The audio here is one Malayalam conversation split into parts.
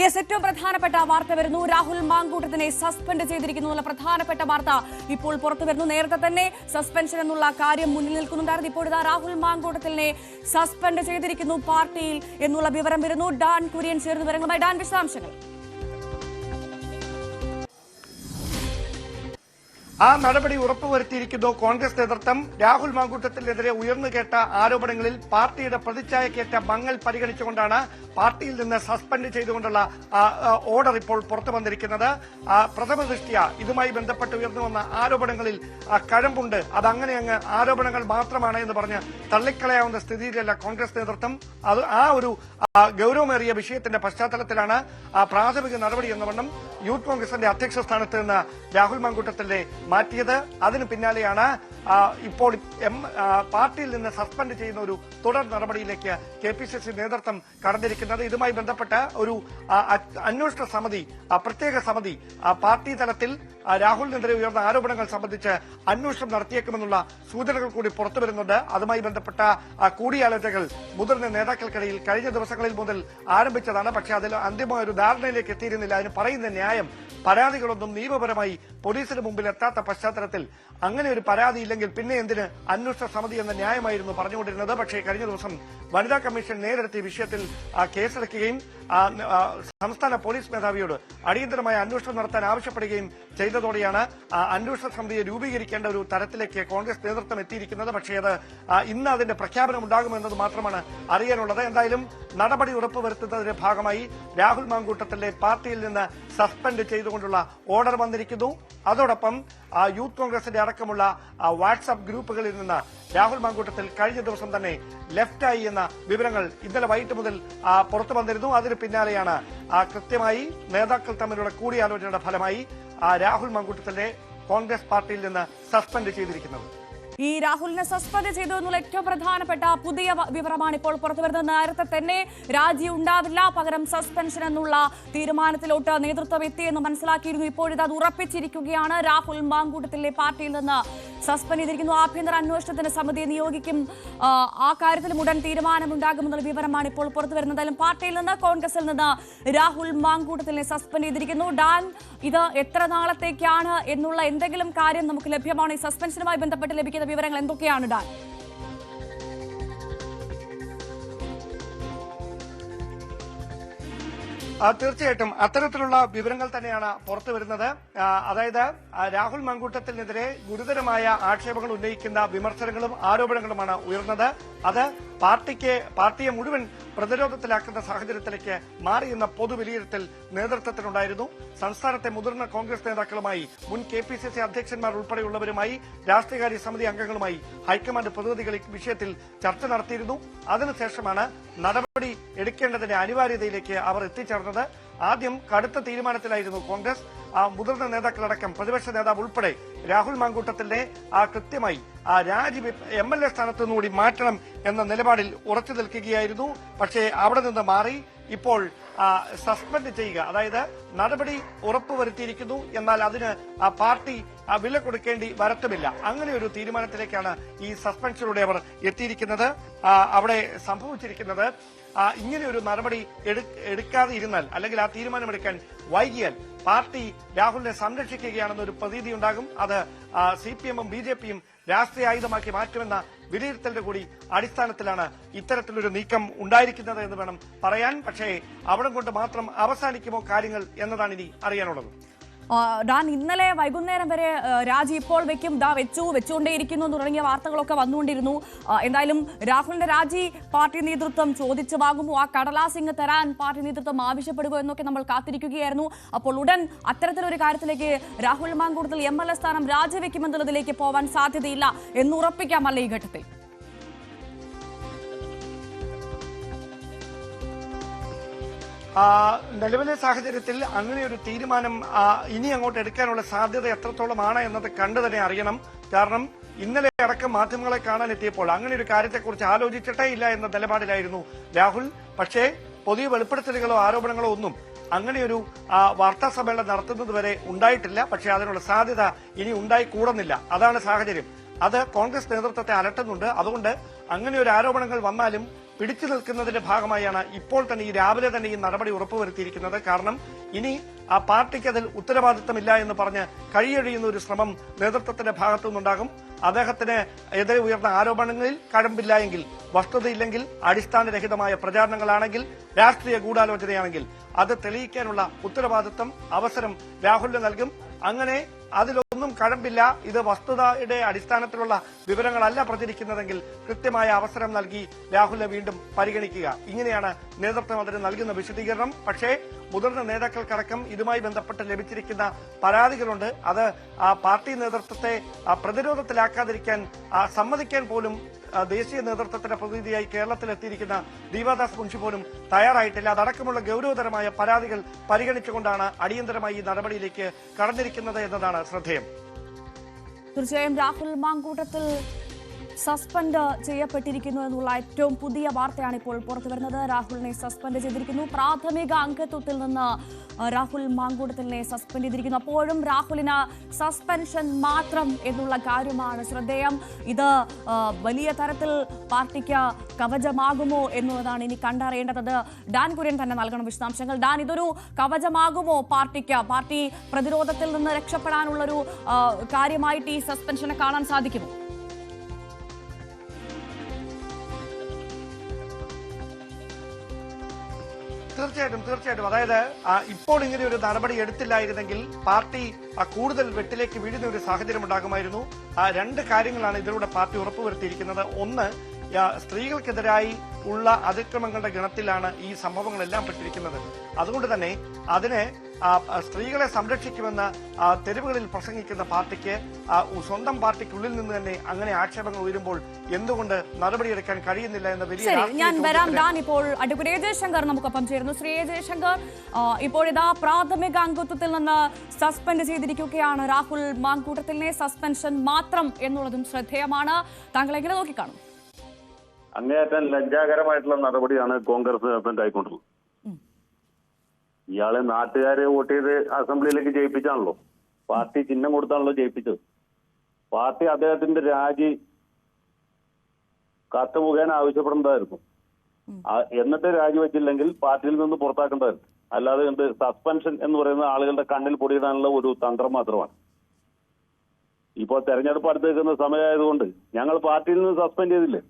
യെസ് ഏറ്റവും പ്രധാനപ്പെട്ട വാർത്ത വരുന്നു. രാഹുൽ മാങ്കൂട്ടത്തിനെ സസ്പെൻഡ് ചെയ്തിരിക്കുന്നു എന്നുള്ള പ്രധാനപ്പെട്ട വാർത്ത ഇപ്പോൾ പുറത്തു വരുന്നു. നേരത്തെ തന്നെ സസ്പെൻഷൻ എന്നുള്ള കാര്യം മുന്നിൽ നിൽക്കുന്നുണ്ടായിരുന്നു. ഇപ്പോൾ ഇതാ രാഹുൽ മാങ്കൂട്ടത്തിനെ സസ്പെൻഡ് ചെയ്തിരിക്കുന്നു പാർട്ടിയിൽ എന്നുള്ള വിവരം വരുന്നു. ഡാൻ കുര്യൻ ചേർന്ന് വിവരങ്ങളുമായി ഡാൻ വിശദാംശങ്ങൾ. ആ നടപടി ഉറപ്പുവരുത്തിയിരിക്കുന്നു കോൺഗ്രസ് നേതൃത്വം. രാഹുൽ മാങ്കൂട്ടത്തിനെതിരെ ഉയർന്നു കേട്ട ആരോപണങ്ങളിൽ പാർട്ടിയുടെ പ്രതിച്ഛായക്കേറ്റ മങ്ങൽ പരിഗണിച്ചുകൊണ്ടാണ് പാർട്ടിയിൽ നിന്ന് സസ്പെൻഡ് ചെയ്തുകൊണ്ടുള്ള ഓർഡർ ഇപ്പോൾ പുറത്തു വന്നിരിക്കുന്നത്. പ്രഥമ ദൃഷ്ടിയ ഇതുമായി ബന്ധപ്പെട്ട് ഉയർന്നു വന്ന ആരോപണങ്ങളിൽ കഴമ്പുണ്ട്. അതങ്ങനെ അങ്ങ് ആരോപണങ്ങൾ മാത്രമാണ് എന്ന് പറഞ്ഞ് തള്ളിക്കളയാവുന്ന സ്ഥിതിയിലല്ല കോൺഗ്രസ് നേതൃത്വം. അത് ആ ഒരു ഗൗരവമേറിയ വിഷയത്തിന്റെ പശ്ചാത്തലത്തിലാണ് പ്രാഥമിക നടപടി എന്ന വണ്ണം യൂത്ത് കോൺഗ്രസിന്റെ അധ്യക്ഷ സ്ഥാനത്ത് നിന്ന് രാഹുൽ മാങ്കൂട്ടത്തിനെ മാറ്റിയത് അതിന് പിന്നാലെയാണ് ആ, ഇപ്പോൾ എം പാർട്ടിയിൽ നിന്ന് സസ്പെൻഡ് ചെയ്യുന്ന ഒരു തുടർ നടപടിയിലേക്ക് കെ പി സി സി നേതൃത്വം കടന്നിരിക്കുന്നത്. ഇതുമായി ബന്ധപ്പെട്ട് ഒരു അന്വേഷണ സമിതി പ്രത്യേക സമിതി പാർട്ടി തലത്തിൽ രാഹുലിനെതിരെ ഉയർന്ന ആരോപണങ്ങൾ സംബന്ധിച്ച് അന്വേഷണം നടത്തിയേക്കുമെന്നുള്ള സൂചനകൾ കൂടി പുറത്തു വരുന്നുണ്ട്. അതുമായി ബന്ധപ്പെട്ട കൂടിയാലോചനകൾ മുതിർന്ന നേതാക്കൾക്കിടയിൽ കഴിഞ്ഞ ദിവസങ്ങളിൽ മുതൽ ആരംഭിച്ചതാണ്. പക്ഷേ അതിൽ അന്തിമമായ ഒരു ധാരണയിലേക്ക് എത്തിയിരുന്നില്ല. അതിന് പറയുന്ന ന്യായം പരാതികളൊന്നും നിയമപരമായി പോലീസിന് മുമ്പിൽ എത്താത്ത പശ്ചാത്തലത്തിൽ അങ്ങനെ ഒരു പരാതി ഇല്ലെങ്കിൽ പിന്നെ എന്തിന്? അന്വേഷണ സമിതി എന്ന ന്യായമായിരുന്നു പറഞ്ഞുകൊണ്ടിരുന്നത്. പക്ഷേ കഴിഞ്ഞ ദിവസം വനിതാ കമ്മീഷൻ നേരിടത്തിയ വിഷയത്തിൽ കേസെടുക്കുകയും സംസ്ഥാന പോലീസ് മേധാവിയോട് അടിയന്തരമായ അന്വേഷണം നടത്താൻ ആവശ്യപ്പെടുകയും ചെയ്തതോടെയാണ് അന്വേഷണ സമിതിയെ രൂപീകരിക്കേണ്ട ഒരു തരത്തിലേക്ക് കോൺഗ്രസ് നേതൃത്വം എത്തിയിരിക്കുന്നത്. പക്ഷേ അത് ഇന്ന് അതിന്റെ പ്രഖ്യാപനം ഉണ്ടാകുമെന്നത് മാത്രമാണ് അറിയാനുള്ളത്. എന്തായാലും നടപടി ഉറപ്പുവരുത്തുന്നതിന്റെ ഭാഗമായി രാഹുൽ മാങ്കൂട്ടത്തിന്റെ പാർട്ടിയിൽ നിന്ന് സസ്പെൻഡ് ചെയ്തുകൊണ്ടുള്ള ഓർഡർ വന്നിരിക്കുന്നു. അതോടൊപ്പം യൂത്ത് കോൺഗ്രസിന്റെ അടക്കമുള്ള വാട്സ്ആപ്പ് ഗ്രൂപ്പുകളിൽ നിന്ന് രാഹുൽ മാങ്കൂട്ടത്തിൽ കഴിഞ്ഞ ദിവസം തന്നെ ലെഫ്റ്റായി എന്ന വിവരങ്ങൾ ഇന്നലെ വൈകിട്ട് മുതൽ പുറത്തു വന്നിരുന്നു. അതിന് പിന്നാലെയാണ് കൃത്യമായി നേതാക്കൾ തമ്മിലുള്ള കൂടിയാലോചനയുടെ ഫലമായി രാഹുൽ മാങ്കൂട്ടത്തിനെ കോൺഗ്രസ് പാർട്ടിയിൽ നിന്ന് സസ്പെൻഡ് ചെയ്തിരിക്കുന്നത്. ഈ രാഹുലിനെ സസ്പെൻഡ് ചെയ്തു എന്നുള്ള ഏറ്റവും പ്രധാനപ്പെട്ട പുതിയ വിവരമാണ് ഇപ്പോൾ പുറത്തുവരുന്നത് നേരത്തെ തന്നെ രാജി ഉണ്ടാവില്ല പകരം സസ്പെൻഷൻ എന്നുള്ള തീരുമാനത്തിലോട്ട് നേതൃത്വം എത്തിയെന്ന് മനസ്സിലാക്കിയിരുന്നു. ഇപ്പോഴിത് അത് ഉറപ്പിച്ചിരിക്കുകയാണ്. രാഹുൽ മാങ്കൂട്ടത്തിലെ പാർട്ടിയിൽ നിന്ന് സസ്പെൻഡ് ചെയ്തിരിക്കുന്നു. ആഭ്യന്തര അന്വേഷണത്തിന് സമിതിയെ നിയോഗിക്കും. ആ, കാര്യത്തിൽ ഉടൻ തീരുമാനമുണ്ടാകുമെന്നുള്ള വിവരമാണ് ഇപ്പോൾ പുറത്തു വരുന്നത്. പാർട്ടിയിൽ നിന്ന് കോൺഗ്രസിൽ നിന്ന് രാഹുൽ മാങ്കൂട്ടത്തിനെ സസ്പെൻഡ് ചെയ്തിരിക്കുന്നു. ഡാൻ ഇത് എത്ര നാളത്തേക്കാണ് എന്നുള്ള എന്തെങ്കിലും കാര്യം നമുക്ക് ലഭ്യമാണ്. ഈ സസ്പെൻഷനുമായി ബന്ധപ്പെട്ട് ലഭിക്കുന്ന വിവരങ്ങൾ എന്തൊക്കെയാണ് ഡാൻ? തീർച്ചയായിട്ടും അത്തരത്തിലുള്ള വിവരങ്ങൾ തന്നെയാണ് പുറത്തു വരുന്നത്. അതായത് രാഹുൽ മങ്കൂട്ടത്തിനെതിരെ ഗുരുതരമായ ആക്ഷേപങ്ങൾ ഉന്നയിക്കുന്ന വിമർശനങ്ങളും ആരോപണങ്ങളുമാണ് ഉയർന്നത്. അത് പാർട്ടിക്ക് പാർട്ടിയെ മുഴുവൻ പ്രതിരോധത്തിലാക്കുന്ന സാഹചര്യത്തിലേക്ക് മാറിയെന്ന പൊതുവിലയിരുത്തൽ നേതൃത്വത്തിനുണ്ടായിരുന്നു. സംസ്ഥാനത്തെ മുതിർന്ന കോൺഗ്രസ് നേതാക്കളുമായി മുൻ കെ പി സി സി അധ്യക്ഷന്മാർ ഉൾപ്പെടെയുള്ളവരുമായി രാഷ്ട്രീയകാര്യ സമിതി അംഗങ്ങളുമായി ഹൈക്കമാൻഡ് പ്രതിനിധികൾ വിഷയത്തിൽ ചർച്ച നടത്തിയിരുന്നു. അതിനുശേഷമാണ് നടപടി എടുക്കേണ്ടതിന്റെ അനിവാര്യതയിലേക്ക് അവർ എത്തിച്ചേർന്നത്. ആദ്യം കടുത്ത തീരുമാനത്തിലായിരുന്നു കോൺഗ്രസ്. ആ മുതിർന്ന നേതാക്കളടക്കം പ്രതിപക്ഷ നേതാവ് ഉൾപ്പെടെ രാഹുൽ മാങ്കൂട്ടത്തിന്റെ ആ കൃത്യമായി ആ രാജി എം എൽ എ സ്ഥാനത്തു നിന്നുകൂടി മാറ്റണം എന്ന നിലപാടിൽ ഉറച്ചു നിൽക്കുകയായിരുന്നു. പക്ഷേ അവിടെ നിന്ന് മാറി. ഇപ്പോൾ സസ്പെൻഡ് ചെയ്യുക അതായത് നടപടി ഉറപ്പുവരുത്തിയിരിക്കുന്നു. എന്നാൽ അതിന് ആ പാർട്ടി ആ, വില കൊടുക്കേണ്ടി വരത്തുമില്ല. അങ്ങനെ ഒരു തീരുമാനത്തിലേക്കാണ് ഈ സസ്പെൻഷനിലൂടെ അവർ എത്തിയിരിക്കുന്നത്. അവിടെ സംഭവിച്ചിരിക്കുന്നത് ഇങ്ങനെ ഒരു നടപടി എടുക്കാതെ ഇരുന്നാൽ അല്ലെങ്കിൽ ആ തീരുമാനമെടുക്കാൻ വൈകിയാൽ പാർട്ടി രാഹുലിനെ സംരക്ഷിക്കുകയാണെന്ന ഒരു പ്രതീതി ഉണ്ടാകും അത് സി പി എമ്മും ബി ജെ പിയും രാഷ്ട്രീയ ആയുധമാക്കി മാറ്റുമെന്ന വിലയിരുത്തലിന്റെ കൂടി അടിസ്ഥാനത്തിലാണ് ഇത്തരത്തിലൊരു നീക്കം ഉണ്ടായിരിക്കുന്നത് എന്ന് വേണം പറയാൻ. പക്ഷേ അവിടെ കൊണ്ട് മാത്രം അവസാനിക്കുമോ കാര്യങ്ങൾ എന്നതാണ് ഇനി അറിയാനുള്ളത്. ഡാൻ ഇന്നലെ വൈകുന്നേരം വരെ രാജി ഇപ്പോൾ വെക്കും. ദാ വെച്ചു വെച്ചുകൊണ്ടേയിരിക്കുന്നു തുടങ്ങിയ വാർത്തകളൊക്കെ വന്നുകൊണ്ടിരുന്നു. എന്തായാലും രാഹുലിന്റെ രാജി പാർട്ടി നേതൃത്വം ചോദിച്ചു വാങ്ങുമോ? ആ കടലാസിങ് തരാൻ പാർട്ടി നേതൃത്വം ആവശ്യപ്പെടുമോ എന്നൊക്കെ നമ്മൾ കാത്തിരിക്കുകയായിരുന്നു. അപ്പോൾ ഉടൻ അത്തരത്തിലൊരു കാര്യത്തിലേക്ക് Rahul Mamkootathil M L A സ്ഥാനം രാജിവെക്കുമെന്നുള്ളതിലേക്ക് പോവാൻ സാധ്യതയില്ല എന്ന് ഉറപ്പിക്കാമല്ല ഈ ഘട്ടത്തിൽ? നിലവിലെ സാഹചര്യത്തിൽ അങ്ങനെ ഒരു തീരുമാനം ഇനി അങ്ങോട്ട് എടുക്കാനുള്ള സാധ്യത എത്രത്തോളമാണ് എന്നത് കണ്ടു തന്നെ അറിയണം. കാരണം ഇന്നലെ അടക്കം മാധ്യമങ്ങളെ കാണാൻ എത്തിയപ്പോൾ അങ്ങനെ ഒരു കാര്യത്തെക്കുറിച്ച് ആലോചിച്ചിട്ടേ ഇല്ല എന്ന നിലപാടിലായിരുന്നു രാഹുൽ. പക്ഷേ പുതിയ വെളിപ്പെടുത്തലുകളോ ആരോപണങ്ങളോ ഒന്നും അങ്ങനെയൊരു വാർത്താ സമ്മേളനം നടത്തുന്നത് വരെ ഉണ്ടായിട്ടില്ല. പക്ഷേ അതിനുള്ള സാധ്യത ഇനി ഉണ്ടായി കൂടുന്നില്ല. അതാണ് സാഹചര്യം. അത് കോൺഗ്രസ് നേതൃത്വത്തെ അലട്ടുന്നുണ്ട്. അതുകൊണ്ട് അങ്ങനെ ഒരു ആരോപണങ്ങൾ വന്നാലും പിടിച്ചു നിൽക്കുന്നതിന്റെ ഭാഗമായാണ് ഇപ്പോൾ തന്നെ ഈ രാവിലെ തന്നെ ഈ നടപടി ഉറപ്പുവരുത്തിയിരിക്കുന്നത്. കാരണം ഇനി ആ പാർട്ടിക്ക് അതിൽ ഉത്തരവാദിത്തമില്ല എന്ന് പറഞ്ഞ് കഴിയൊഴിയുന്ന ഒരു ശ്രമം നേതൃത്വത്തിന്റെ ഭാഗത്തു നിന്നുണ്ടാകും. അദ്ദേഹത്തിന് എതിരെ ഉയർന്ന ആരോപണങ്ങളിൽ കഴമ്പില്ല എങ്കിൽ വസ്തുതയില്ലെങ്കിൽ അടിസ്ഥാനരഹിതമായ പ്രചാരണങ്ങളാണെങ്കിൽ രാഷ്ട്രീയ ഗൂഢാലോചനയാണെങ്കിൽ അത് തെളിയിക്കാനുള്ള ഉത്തരവാദിത്തം അവസരം രാഹുലിന് നൽകും. അങ്ങനെ അതിലൊന്നും കഴമ്പില്ല. ഇത് വസ്തുതയുടെ അടിസ്ഥാനത്തിലുള്ള വിവരങ്ങളല്ല പ്രചരിക്കുന്നതെങ്കിൽ കൃത്യമായ അവസരം നൽകി രാഹുലിനെ വീണ്ടും പരിഗണിക്കുക. ഇങ്ങനെയാണ് നേതൃത്വം അതിന് നൽകുന്ന വിശദീകരണം. പക്ഷേ മുതിർന്ന നേതാക്കൾക്കടക്കം ഇതുമായി ബന്ധപ്പെട്ട് ലഭിച്ചിരിക്കുന്ന പരാതികളുണ്ട്. അത് പാർട്ടി നേതൃത്വത്തെ പ്രതിരോധത്തിലാക്കാതിരിക്കാൻ സമ്മതിക്കാൻ പോലും ദേശീയ നേതൃത്വത്തിന്റെ പ്രതിനിധിയായി കേരളത്തിലെത്തിയിരിക്കുന്ന ദീപാദാസ് പോലും തയ്യാറായിട്ടില്ല. അതടക്കമുള്ള ഗൌരവതരമായ പരാതികൾ പരിഗണിച്ചുകൊണ്ടാണ് അടിയന്തരമായി ഈ നടപടിയിലേക്ക് കടന്നിരിക്കുന്നത് എന്നതാണ് ശ്രദ്ധേയം. തീർച്ചയായും രാഹുൽ മാങ്കൂട്ടത്തിൽ സസ്പെൻഡ് ചെയ്യപ്പെട്ടിരിക്കുന്നു എന്നുള്ള ഏറ്റവും പുതിയ വാർത്തയാണ് ഇപ്പോൾ പുറത്തു വരുന്നത്. രാഹുലിനെ സസ്പെൻഡ് ചെയ്തിരിക്കുന്നു. പ്രാഥമിക അംഗത്വത്തിൽ നിന്ന് രാഹുൽ മാങ്കൂട്ടത്തിലിനെ സസ്പെൻഡ് ചെയ്തിരിക്കുന്നു. അപ്പോഴും രാഹുലിന് സസ്പെൻഷൻ മാത്രം എന്നുള്ള കാര്യമാണ് ശ്രദ്ധേയം. ഇത് വലിയ തരത്തിൽ പാർട്ടിക്ക് കവചമാകുമോ എന്നുള്ളതാണ് ഇനി കണ്ടറിയേണ്ടത്. ഡാൻ കുര്യൻ തന്നെ നൽകണം വിശദാംശങ്ങൾ. ഡാൻ ഇതൊരു കവചമാകുമോ പാർട്ടിക്ക്? പാർട്ടി പ്രതിരോധത്തിൽ നിന്ന് രക്ഷപ്പെടാനുള്ളൊരു കാര്യമായിട്ട് ഈ സസ്പെൻഷനെ കാണാൻ സാധിക്കുമോ? തീർച്ചയായിട്ടും തീർച്ചയായിട്ടും. അതായത് ഇപ്പോൾ ഇങ്ങനെ ഒരു നടപടി എടുത്തില്ലായിരുന്നെങ്കിൽ പാർട്ടി കൂടുതൽ വെട്ടിലേക്ക് വീഴുന്ന ഒരു സാഹചര്യം ഉണ്ടാകുമായിരുന്നു. രണ്ട് കാര്യങ്ങളാണ് ഇതിലൂടെ പാർട്ടി ഉറപ്പുവരുത്തിയിരിക്കുന്നത്. ഒന്ന് സ്ത്രീകൾക്കെതിരായി ഉള്ള അതിക്രമങ്ങളുടെ ഗണത്തിലാണ് ഈ സംഭവങ്ങളെല്ലാം പെട്ടിരിക്കുന്നത്. അതുകൊണ്ട് തന്നെ അതിനെ സ്ത്രീകളെ സംരക്ഷിക്കുമെന്ന് തെരുവുകളിൽ പ്രസംഗിക്കുന്ന പാർട്ടിക്ക് സ്വന്തം പാർട്ടിക്കുള്ളിൽ നിന്ന് തന്നെ അങ്ങനെ ആക്ഷേപങ്ങൾ ഉയരുമ്പോൾ എന്തുകൊണ്ട് നടപടിയെടുക്കാൻ കഴിയുന്നില്ല എന്ന വലിയ ഞാൻ വരാം. ഞാൻ ഡാൻ ഇപ്പോൾ അഡ്വക്കേറ്റ് എ ജയശങ്കർ നമുക്കൊപ്പം ചേരുന്നു. ശ്രീ ജയശങ്കർ ഇപ്പോൾ ഇതാ പ്രാഥമിക അംഗത്വത്തിൽ നിന്ന് സസ്പെൻഡ് ചെയ്തിരിക്കുകയാണ്. രാഹുൽ മാങ്കൂട്ടത്തിലിനെ സസ്പെൻഷൻ മാത്രം എന്നുള്ളതും ശ്രദ്ധേയമാണ്. താങ്കൾ എങ്ങനെ നോക്കിക്കാണും? അങ്ങേയറ്റം ലജ്ജാകരമായിട്ടുള്ള നടപടിയാണ് കോൺഗ്രസ് ഗവൺമെന്റ് ആയിക്കൊണ്ടുള്ളത് ഇയാളെ നാട്ടുകാരെ വോട്ട് ചെയ്ത് അസംബ്ലിയിലേക്ക് ജയിപ്പിച്ചാണല്ലോ. പാർട്ടി ചിഹ്നം കൊടുത്താണല്ലോ ജയിപ്പിച്ചത്. പാർട്ടി അദ്ദേഹത്തിന്റെ രാജി കത്ത് മുഖേന ആവശ്യപ്പെടേണ്ടതായിരുന്നു എന്നിട്ട് രാജിവെച്ചില്ലെങ്കിൽ പാർട്ടിയിൽ നിന്ന് പുറത്താക്കേണ്ടതായിരുന്നു. അല്ലാതെ എന്ത് സസ്പെൻഷൻ എന്ന് പറയുന്ന ആളുകളുടെ കണ്ണിൽ പൊടിയിടാനുള്ള ഒരു തന്ത്രം മാത്രമാണ്. ഇപ്പോൾ തെരഞ്ഞെടുപ്പ് അടുത്തേക്കുന്ന നിൽക്കുന്ന സമയമായതുകൊണ്ട് ഞങ്ങൾ പാർട്ടിയിൽ നിന്ന് സസ്പെൻഡ് ചെയ്തില്ലേ?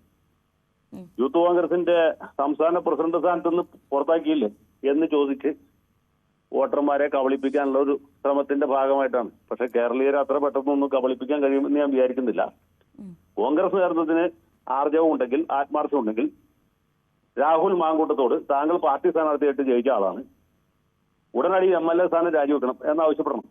യൂത്ത് കോൺഗ്രസിന്റെ സംസ്ഥാന പ്രസിഡന്റ് സ്ഥാനത്ത് നിന്ന് പുറത്താക്കിയില്ലേ എന്ന് ചോദിച്ച് വോട്ടർമാരെ കബളിപ്പിക്കാനുള്ള ഒരു ശ്രമത്തിന്റെ ഭാഗമായിട്ടാണ്. പക്ഷെ കേരളീയർ അത്ര പെട്ടെന്നൊന്നും കബളിപ്പിക്കാൻ കഴിയുമെന്ന് ഞാൻ വിചാരിക്കുന്നില്ല. കോൺഗ്രസ് നേതൃത്വത്തിന് ആർജവം ഉണ്ടെങ്കിൽ ആത്മാർത്ഥം ഉണ്ടെങ്കിൽ രാഹുൽ മാങ്കൂട്ടത്തോട് താങ്കൾ പാർട്ടി സ്ഥാനാർത്ഥിയായിട്ട് ജയിച്ച ആളാണ്. ഉടനടി എം എൽ എ സ്ഥാനം രാജിവെക്കണം എന്നാവശ്യപ്പെടണം.